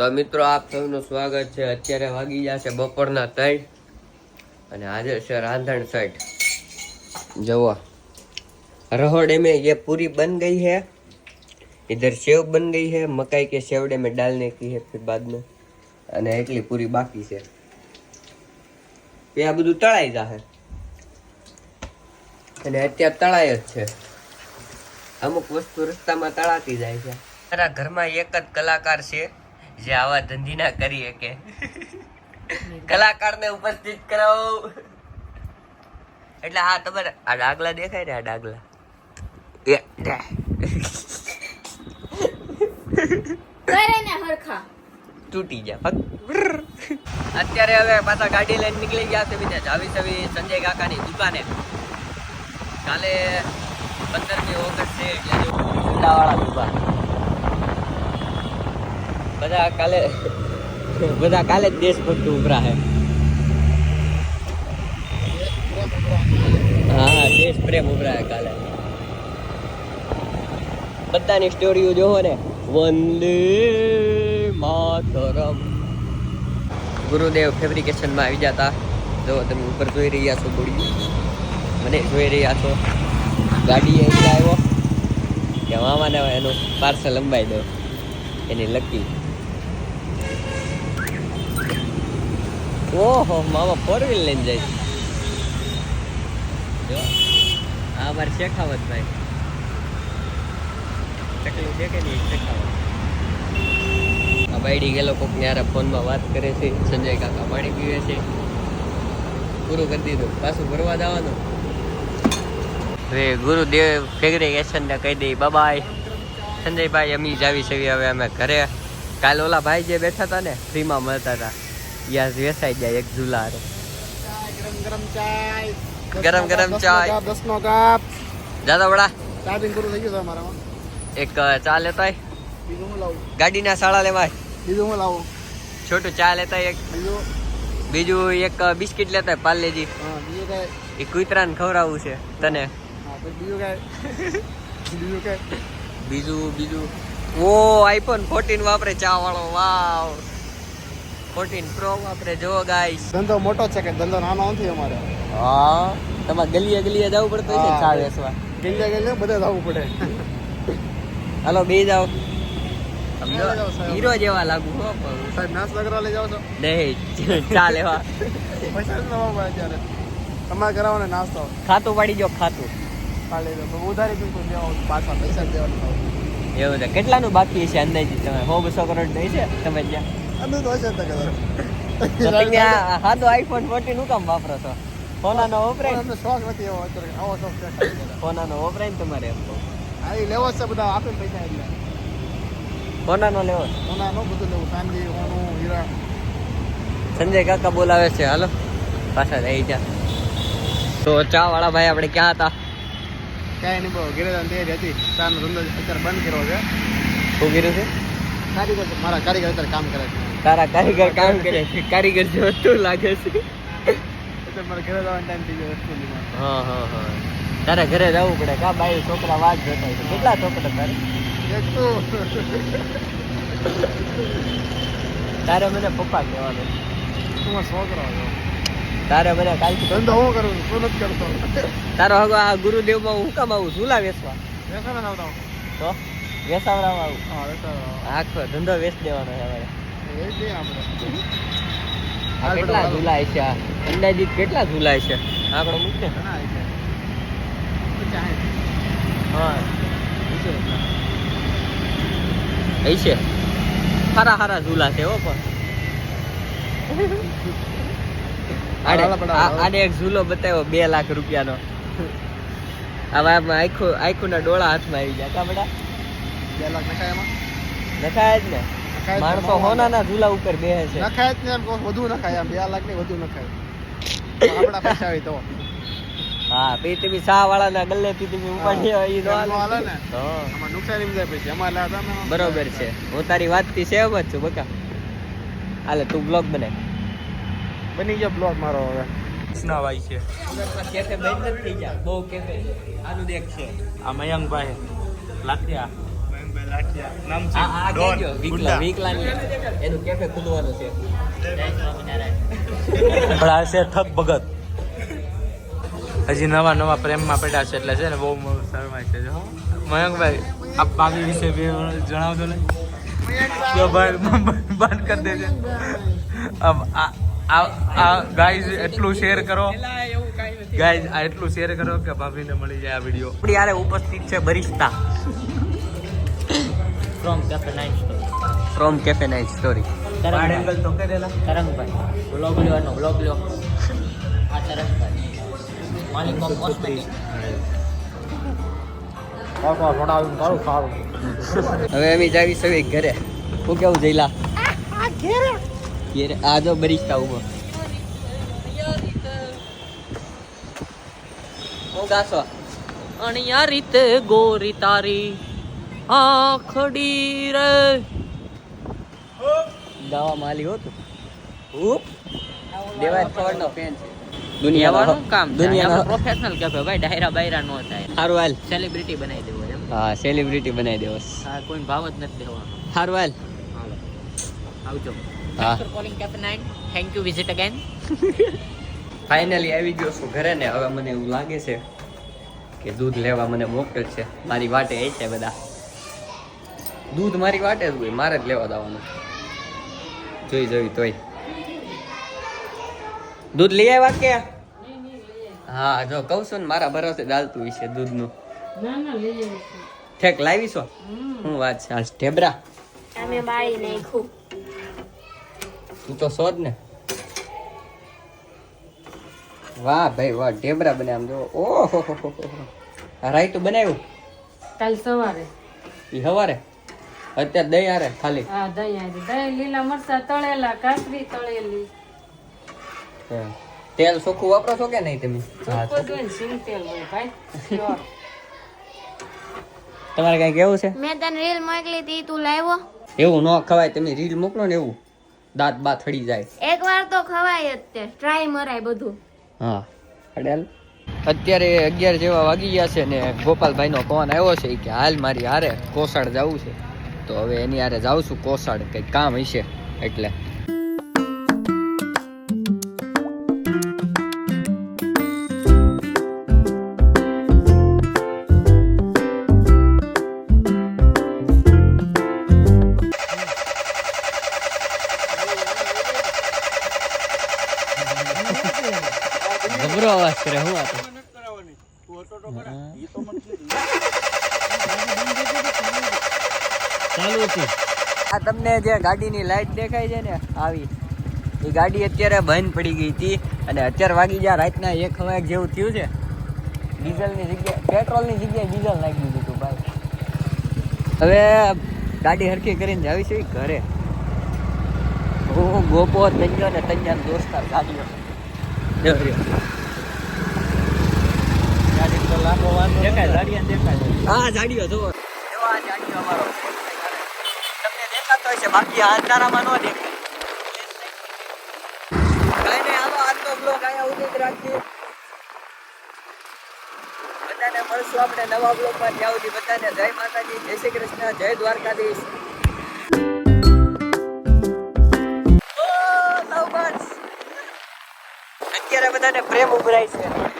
તો મિત્રો, આપ સૌનું સ્વાગત છે. અત્યારે વાગી ગયા છે બપોરના ત્રણ અને આજે છે રાંધણ સેટ જુઓ. રહોડ એમે એ પૂરી બન ગઈ હે ઇધર સેવ બન ગઈ હે મકાઈ કે સેવડે મેં ડાલને કી હે ફિર બાદ અને એટલી પૂરી બાકી છે. એ આ બધું તળાઈ જાહે. અને અત્યારે તળાય જ છે. અમુક વસ્તુ રસ્તામાં તળાતી જાય છે. મારા ઘરમાં એક જ કલાકાર છે. જે આવા ધંધી ના કરી શકે કલાકારને ઉપસ્થિત કરાવો. એટલે હા તમારે આ ડાગલા દેખાય ને આ ડાગલા. તૂટી જાય અત્યારે હવે પાછા ગાડી લઈને નીકળી ગયા છે બીજા જાવી સવી સંજય કાકાની દુકાને. કાલે પંદરમી ઓગસ્ટ છે એટલે જો ઊંડાવાળા દુકાન. બધા કાલે બધા કાલે જ દેશભક્ત ઉભરા હે. હા, દેશ પ્રેમ ઉભરા હે કાલે. બધાની સ્ટોરીઓ જોવો ને. વંદે માતરમ. ગુરુદેવ ફેબ્રિકેશનમાં આવી જતા. જો તમે ઉપર જોઈ રહ્યા છો બોડી. મને જોઈ રહ્યા છો. ગાડી એટલે આવ્યો. કે મામાને એનું પાર્સલ લંબાઈ દો. એની લકી. ઓહો, મામા ફોર વ્હીલ લઈને જાય જો, આ અમારે શેખાવત ભાઈ. ચકલું છે કે નહીં શેખાવત. આ બાઈડી ગયેલો કોક ન્યારે ફોનમાં વાત કરે છે, સંજય કાકા પાણી પીવે છે. પૂરું કરી દીધું. પાછું ભરવા જવાનું. હવે ગુરુદેવ ફેગ્રેગેશન ને કહી દઈ બાબાય સંજયભાઈ અમી જાવી છે, હવે અમે ઘરે. કાલ ઓલા ભાઈ જે બેઠા હતા ને, ફ્રીમાં મળતા હતા. યાર વેસાઈ જાય એક ઝૂલા હારે. ગરમ ગરમ ચાય ગરમ ગરમ ચાય. દસ નો કપ જાદા વડા ચાર્જિંગ પૂરું થઈ ગયું છે અમારામાં એક ચા લેતાય બીજું હું લાવું ગાડીના શાળા લેવાય બીજું હું લાવું છોટું ચા લેતાય એક બીજું બીજું એક બિસ્કિટ લેતાય પાર્લેજી એ કૂતરાને ખવડાવવું છે તને બીજું બીજું ઓ આઈફોન ફોર્ટીન વાપરે ચા વાળો વાવ ફોર્ટીન પ્રો આપણે જો ગાઈસ ધંધો મોટો છે કે ધંધો નાનો નથી અમારે? હા તમારે ગલીએ ગલીએ જવું પડતું છે. ચા વેચવા ગલીએ ગલીએ બધે જવું પડે. હાલો બે જાઓ. હીરો જેવા લાગુ હો સાહેબ નાસ્તો કરવા લઈ જાઓ છો? નહીં ચા લેવા. પૈસા નવા પડે અત્યારે. તમારે કરાવો ને નાસ્તો ખાતું પાડી જો ખાતું. પાડી દો ઉધારી બિલકુલ દેવા પાછા પૈસા દેવાનું એવું છે. કેટલાનું બાકી છે અંદાજિત? તમે સો બસો કરોડ નહીં છે? તમે ત્યાં તો હશે તો કદાચ. તમે આ આઈફોન ફોર્ટીનનું કામ વાપરો છો? ફોનાનો વપરાય? અમને શોખ નથી એવો અત્યારે આવો શોખ છે. ફોનાનો વપરાય ને તમારે એમ તો હા એ લેવો છે બધા આપે પૈસા એટલે. ફોનાનો લેવો? છે. સોના નો બધું લેવું ચાંદી સોનું હીરા. સંજય કાકા બોલાવે છે હાલો. પાછા રહી જા તો ચા વાળા ભાઈ આપણે ક્યાં હતા? કાંઈ નહીં બહુ ઘેરે તૈયારી હતી. ચાનો ધંધો અત્યારે બંધ કર્યો છે. શું કીધું છે? કારીગર મારા કારીગર અત્યારે કામ કરે છે. તારા કારીગર કામ કરે છે. કારીગર જે વસ્તુ લાગે છે. મારે ઘરે જવાનો ટાઈમ થઈ ગયો વસ્તુ હા હા હા. તારે ઘરે જવું પડે. કા બાઈ છોકરા વાત જોતા છે કેટલા છોકરા તારે? એક તો તારે મને પપ્પા કહેવાનું. તું છોકરો તારે મને કાલથી ધંધો હું કરું તું નથી કરતો. તારો હગો આ ગુરુદેવમાં હું કામ આવું ઝૂલા વેસવા બેસો ના આવતા તો? વેસાવડામાં આવું હા બેસો આખો ધંધો વેચ દેવાનો છે અમારે એ જ આપણે. કેટલા ઝૂલાય છે આ? અંદાજિત કેટલા ઝૂલાય છે? આંકડો મૂક ને. ઘણા આવી છે. પચાસ સાઠ. હા. એ છે. સારા સારા ઝૂલા છે હો પણ. આડે એક ઝૂલો બતાવ્યો બે લાખ રૂપિયાનો. આમાં આખું આખું ના ડોળા હાથમાં આવી ગયા કા બેટા બે લાખ નખાય એમાં નખાય જ ને માણસો હોનાના ઝૂલા ઉપર બેસે છે. નખાય જ ને વધુ નખાય એમ બે લાખ ને વધુ નખાય. આપણા પૈસા આવી તો. હા પી શાહ વાળા ના ગલ્લે પી ઉપાડી આવ્યા, નો હાલે. હાલે ને. હા આમાં નુકસાની માં જાય પછી. અમારે લાવતા અમે બરોબર છે. હું તારી વાતથી સહેમત છું બકા. હાલે તું બ્લોગ બને બની ગયો બ્લોગ મારો હવે. કૃષ્ણાભાઈ છે. કેફે બંધ નથી થઈ ગયા. બહુ કેફે આનું દેખ છે. આ મયંકભાઈ. લાતિયા આ આ કહેજો વિકલા વિકલા એનું કેફે ખુલવાનું છે. પણ આ છે થક ભગત. હજી નવા નવા પ્રેમમાં પડ્યા છે એટલે છે ને બહુ શરમાય છે. જો મયંકભાઈ આ ભાભી વિશે બે જણાવજો ને. જો ભાઈ બંધ કરી દેજે. આ આ આ ગાઈઝ એટલું શેર કરો. ગાઈઝ આ એટલું શેર કરો કે ભાભીને મળી જાય આ વીડિયો પણ યારે ઉપસ્થિત છે barista. From cafe nine story from cafe night story Tarang angle તો કરેલા તરંગભાઈ બ્લોગ લેવાનો બ્લોગ લ્યો આ તરંગભાઈ માલિક ઓફ કોસ્મેટિક હવે અમે જાવી સવે ઘરે. હું કેવું જઈલા ઘેરે. આ જો બરિસ્તા ઊભો. હું ગાસો અણિયા રીતે ગોરી તારી. આખડી રે. દાવા માલી હોતું ઉપ દેવાય ફોડ નો ફેન છે. દુનિયાનો કામ દુનિયાનો પ્રોફેશનલ કેફે ભાઈ ડાયરા બાયરા નો થાય. હારું હાલ. સેલિબ્રિટી બનાવી દેવો એમ. હા સેલિબ્રિટી બનાવી દેવો. હા કોઈ ભાવ જ નથી દેવાનો. હારું હાલ. આવજો. હા. Calling cafe nine thank you visit again finally આવી ગયો છું ઘરે ને હવે મને એવું લાગે છે કે દૂધ લેવા મને મોકલ છે. મારી વાટે એ છે બધા. દૂધ મારી વાટે જ હોય મારે જ લેવા દાવાનું. જોઈ જોઈ તોય દૂધ લઈ આવ્યા કે? હા જો કહું છું ને મારા ભરોસે ચાલતું વિશે છે દૂધનું. ઠેક લાવીશો હું વાત છે? આ ઢેબરા. અમે બાળી નાખ્યું તું તો શોધ ને. વાહ ભાઈ વાહ ઢેબરા બને આમ જો ઓહો હો હો હો. આ રાયતું બનાવ્યું? કાલ સવારે. ઈ હવારે અત્યારે દહીં હારે ખાલી. હા દહીં આરે દહીં લીલા મરચા તળેલા કાકરી તળેલી. તેલ સુખું વાપરો છો કે નહીં તમે? સિંગ તેલ હોય ભાઈ. તમારે કઈ કેવું છે? મેં તને રીલ મોકલી હતી તું લાવ્યો? એવું ન ખવાય તમે રીલ મોકલો ને એવું. દાંત બાત થડી જાય. એક વાર તો ખવાય જ તે. ટ્રાય મરાય બધું. હા. અડેલ. અત્યારે અગિયાર જેવા વાગી ગયા છે ને ગોપાલભાઈ નો ફોન આવ્યો છે કે હાલ મારી હારે કોસાડ જવું છે. તો હવે એની આરે જાઉં છું કોસાડ કંઈક કામ હશે? એટલે. ગભરો અવાજ કરે, હું આ તો આ તમને જે ગાડીની લાઈટ દેખાય છે ને આવી. એ ગાડી અત્યારે બંધ પડી ગઈ હતી અને અત્યારે વાગી ગયા રાતના એક વાગ જેવું થયું છે. ડીઝલની જગ્યાએ પેટ્રોલની જગ્યાએ ડીઝલ નાખી દીધું હતું ભાઈ. હવે ગાડી હરખી કરીને જાવી છે ઘરે. હું ગોપો તંજો ને તંજાન દોસ્તાર ગાડીઓ. જો દેખાય દેખાય. હા જાડીઓ એવો આ જાડીઓ અમારો તમને છે. બાકી અંધારામાં ન દેખાય. બધાને મળશું આપણે નવા બ્લોગમાં ત્યાં સુધી બધાને જય માતાજી, જય શ્રી કૃષ્ણ, જય દ્વારકાધીશ. અત્યારે બધાને પ્રેમ ઉભરાય છે.